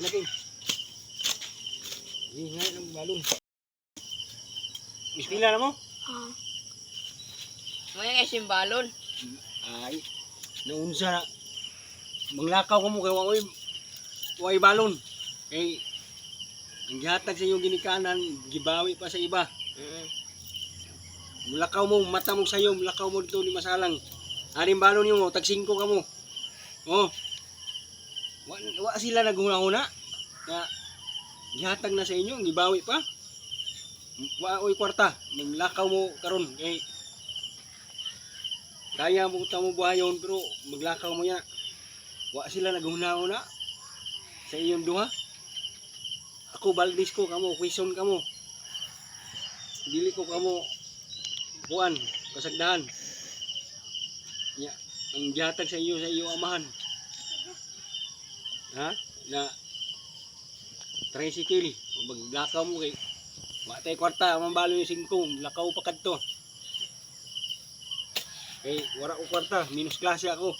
Pinaking. Ingay ng balon. Ispila na mo? Ah. Ngayon ay simbalon. Ay, naunsa na. Manglakaw ko mo kay Waoy. Waoy balon. Kay, ang gihatag sa iyong ginikanan, gibawi pa sa iba. Mm. Mulakaw mo, mata mo sa'yo, mulakaw mo dito ni Masalang. Aring balon niyo mo, tag singko ka mo. Oh. Wa, sila naghuna-huna. Na, gihatag na sa inyo, gibawi pa. Wa oy kwarta, maglakaw mo karon kay kaya mo ta mo buhayon pero maglakaw mo ya. Wa sila naghuna-huna sa iyong duha. Ako baldis ko kamo, kwison kamo. Dili ko kamo kuan, kasagdahan. Ya, ang gihatag sa iyo sa iyo amahan. Ha? Na tricycle, maglakaw mo kay wa tay kwarta ang balo yung singkong, lakaw pa kadto. Kay wala ko kwarta, minus klase ako.